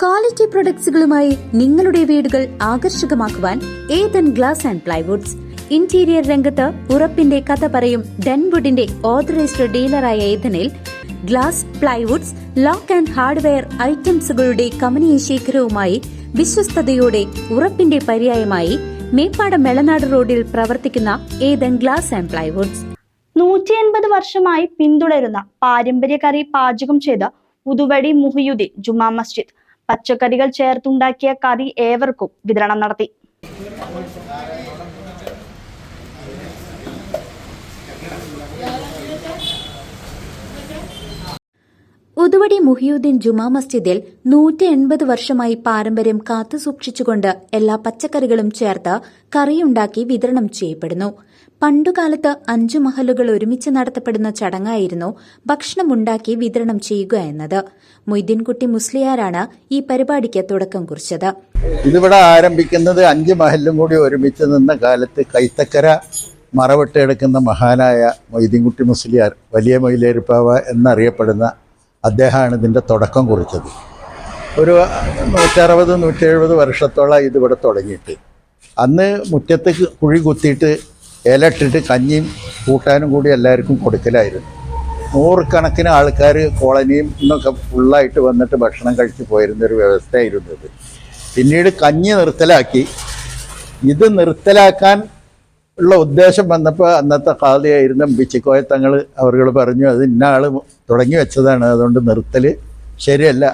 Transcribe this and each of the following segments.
Quality പ്രൊഡക്ട്സുകളുമായി നിങ്ങളുടെ വീടുകൾ ആകർഷകമാക്കുവാൻ Ethan glass and plywoods interior രംഗത്ത് ഉറപ്പിന്റെ കഥ പറയും ഡെൻവുഡിന്റെ ഓതറൈസ്ഡ് ഡീലറായ ഏതനിൽ glass plywoods lock and hardware ഐറ്റംസുകളുടെ കമനീയ ശേഖരവുമായി വിശ്വസ്തയോടെ ഉറപ്പിന്റെ പര്യായമായി മേപ്പാടം മെളനാട് റോഡിൽ പ്രവർത്തിക്കുന്ന ഏതൻ ഗ്ലാസ് ആൻഡ് പ്ലൈവുഡ്സ് നൂറ്റി എൺപത് വർഷമായി പിന്തുടരുന്ന പാരമ്പര്യ കറി പാചകം ചെയ്ത പുതുവടി മുഹിയുദ്ദീൻ ജുമാ മസ്ജിദ്. പച്ചക്കറികൾ ചേർത്തുണ്ടാക്കിയ കറി ഏവർക്കും വിതരണം നടത്തി. ഉതുവടി മുഹിയുദ്ദീൻ ജുമാ മസ്ജിദിൽ നൂറ്റി എൺപത് വർഷമായി പാരമ്പര്യം കാത്തുസൂക്ഷിച്ചുകൊണ്ട് എല്ലാ പച്ചക്കറികളും ചേർത്ത് കറിയുണ്ടാക്കി വിതരണം ചെയ്യപ്പെടുന്നു. പണ്ടുകാലത്ത് അഞ്ചു മഹലുകൾ ഒരുമിച്ച് നടത്തപ്പെടുന്ന ചടങ്ങായിരുന്നു ഭക്ഷണമുണ്ടാക്കി വിതരണം ചെയ്യുക എന്നത്. മൊയ്തീൻകുട്ടി മുസ്ലിയാരാണ് ഈ പരിപാടിക്ക് തുടക്കം കുറിച്ചത്. ഇതിവിടെ ആരംഭിക്കുന്നത് അഞ്ച് മഹലും കൂടി ഒരുമിച്ച് നിന്ന കാലത്ത് കൈത്തക്കര മറവിട്ട് മഹാനായ മൊയ്തീൻകുട്ടി മുസ്ലിയാർ വലിയ മൊയിലേരിപ്പാവ എന്നറിയപ്പെടുന്ന അദ്ദേഹമാണ് ഇതിന്റെ തുടക്കം കുറിച്ചത്. ഒരു നൂറ്ററുപത് നൂറ്റി എഴുപത് വർഷത്തോളം ഇതിവിടെ തുടങ്ങിയിട്ട്. അന്ന് മുറ്റത്ത് കുഴി കുത്തിയിട്ട് ഇലട്ടിട്ട് കഞ്ഞിയും കൂട്ടാനും കൂടി എല്ലാവർക്കും കൊടുക്കലായിരുന്നു. നൂറുകണക്കിന് ആൾക്കാർ കോളനിയും എന്നൊക്കെ ഫുള്ളായിട്ട് വന്നിട്ട് ഭക്ഷണം കഴിച്ച് പോയിരുന്നൊരു വ്യവസ്ഥയായിരുന്നു ഇത്. പിന്നീട് കഞ്ഞി നിർത്തലാക്കി. ഇത് നിർത്തലാക്കാൻ ഉള്ള ഉദ്ദേശം വന്നപ്പോൾ അന്നത്തെ ഖാദിയായിരുന്ന ബിച്ചിക്കോയ തങ്ങൾ അവർ പറഞ്ഞു അത് ഇന്ന ആൾ തുടങ്ങി വെച്ചതാണ് അതുകൊണ്ട് നിർത്തൽ ശരിയല്ല.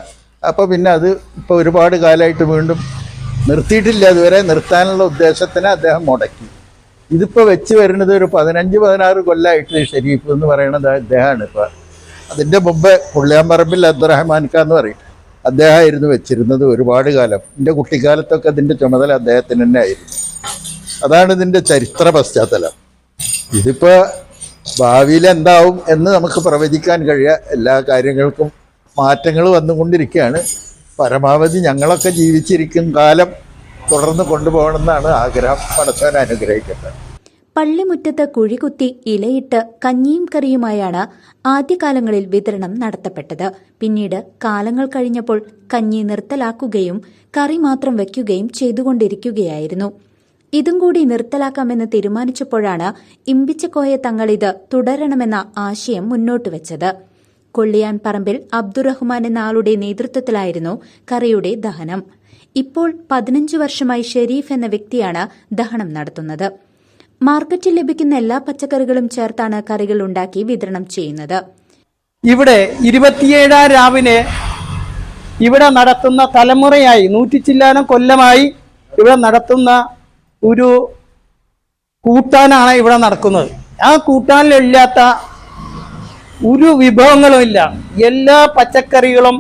അപ്പോൾ പിന്നെ അത് ഇപ്പോൾ ഒരുപാട് കാലമായിട്ട് വീണ്ടും നിർത്തിയിട്ടില്ല. അതുവരെ നിർത്താനുള്ള ഉദ്ദേശത്തിന് അദ്ദേഹം മുടക്കി. ഇതിപ്പോൾ വെച്ച് വരുന്നത് ഒരു പതിനഞ്ച് പതിനാറ് കൊല്ലമായിട്ട് ഷെരീഫ് എന്ന് പറയുന്നത് അദ്ദേഹമാണ് ഇപ്പോൾ അതിന്റെ മുമ്പ് പുള്ളിയാമ്പറമ്പിൽ അബ്ദുറഹ്മാൻ ഖാൻ എന്ന് പറയും. അദ്ദേഹമായിരുന്നു വെച്ചിരുന്നത് ഒരുപാട് കാലം. എന്റെ കുട്ടിക്കാലത്തൊക്കെ അതിന്റെ ചുമതല അദ്ദേഹത്തിന് തന്നെ ആയിരുന്നു അതാണ് ഇതിന്റെ ചരിത്ര പശ്ചാത്തലം. ഇതിപ്പോൾ ഭാവിയിൽ എന്താവും എന്ന് നമുക്ക് പ്രവചിക്കാൻ കഴിയുക എല്ലാ കാര്യങ്ങൾക്കും മാറ്റങ്ങൾ വന്നുകൊണ്ടിരിക്കുകയാണ്. പരമാവധി ഞങ്ങളൊക്കെ ജീവിച്ചിരിക്കും കാലം തുടർന്ന് കൊണ്ടുപോകണമെന്നാണ് ആഗ്രഹം പടച്ചവൻ അനുഗ്രഹിക്കുന്നത് പള്ളിമുറ്റത്ത് കുഴികുത്തി ഇലയിട്ട് കഞ്ഞിയും കറിയുമായാണ് ആദ്യകാലങ്ങളിൽ വിതരണം നടത്തപ്പെട്ടത്. പിന്നീട് കാലങ്ങൾ കഴിഞ്ഞപ്പോൾ കഞ്ഞി നിർത്തലാക്കുകയും കറി മാത്രം വയ്ക്കുകയും ചെയ്തുകൊണ്ടിരിക്കുകയായിരുന്നു. ഇതും കൂടി നിർത്തലാക്കാമെന്ന് തീരുമാനിച്ചപ്പോഴാണ് ഇമ്പിച്ചക്കോയ തങ്ങൾ ഇത് തുടരണമെന്ന ആശയം മുന്നോട്ട് വെച്ചത്. കൊള്ളിയാൻ പറമ്പിൽ അബ്ദുറഹ്മാൻ എന്ന ആളുടെ നേതൃത്വത്തിലായിരുന്നു കറിയുടെ ദഹനം. ഇപ്പോൾ പതിനഞ്ച് വർഷമായി ഷെരീഫ് എന്ന വ്യക്തിയാണ് ദഹനം നടത്തുന്നത്. മാർക്കറ്റിൽ ലഭിക്കുന്ന എല്ലാ പച്ചക്കറികളും ചേർത്താണ് കറികൾ ഉണ്ടാക്കി വിതരണം ചെയ്യുന്നത്. ഇവിടെ ഇരുപത്തിയേഴാം രാവിലെ ഇവിടെ നടത്തുന്ന തലമുറയായി നൂറ്റിച്ചില്ലാനം കൊല്ലമായി ഇവിടെ നടത്തുന്ന ഒരു കൂട്ടാനാണ് ഇവിടെ നടക്കുന്നത്. ആ കൂട്ടാനിലില്ലാത്ത ഒരു വിഭവങ്ങളും ഇല്ല. എല്ലാ പച്ചക്കറികളും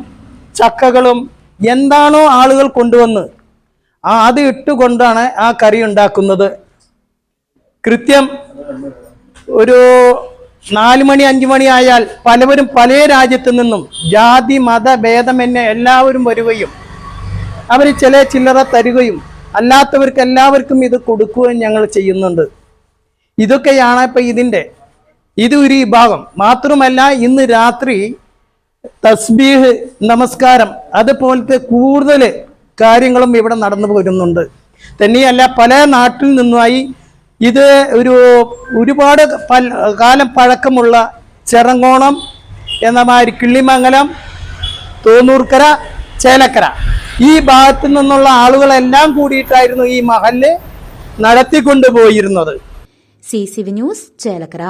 ചക്കകളും എന്താണോ ആളുകൾ കൊണ്ടുവന്ന് ആ അത് ഇട്ടുകൊണ്ടാണ് ആ കറി ഉണ്ടാക്കുന്നത്. കൃത്യം ഒരു നാല് മണി അഞ്ചു മണി ആയാൽ പലവരും പല രാജ്യത്തു നിന്നും ജാതി മത ഭേദമെന്നെ എല്ലാവരും വരികയും അവർ ചില ചില്ലറ തരികയും അല്ലാത്തവർക്ക് എല്ലാവർക്കും ഇത് കൊടുക്കുകയും ഞങ്ങൾ ചെയ്യുന്നുണ്ട്. ഇതൊക്കെയാണ് ഇപ്പം ഇതിന്റെ ഇത് ഒരു വിഭാഗം. മാത്രമല്ല ഇന്ന് രാത്രി തസ്ബീഹ് നമസ്കാരം അതുപോലത്തെ കൂടുതൽ കാര്യങ്ങളും ഇവിടെ നടന്നു പോരുന്നുണ്ട് തന്നെയല്ല പല നാട്ടിൽ നിന്നുമായി ഇത് ഒരു ഒരുപാട് കാലം പഴക്കമുള്ള ചെറങ്ങോണം എന്ന മാതിരി കിള്ളിമംഗലം തോന്നൂർക്കര ചേലക്കര. ഈ ഭാഗത്തു നിന്നുള്ള ആളുകളെല്ലാം കൂടിയിട്ടായിരുന്നു ഈ മഹൽ നടത്തിക്കൊണ്ടുപോയിരുന്നത്. C C V news Chelakkara.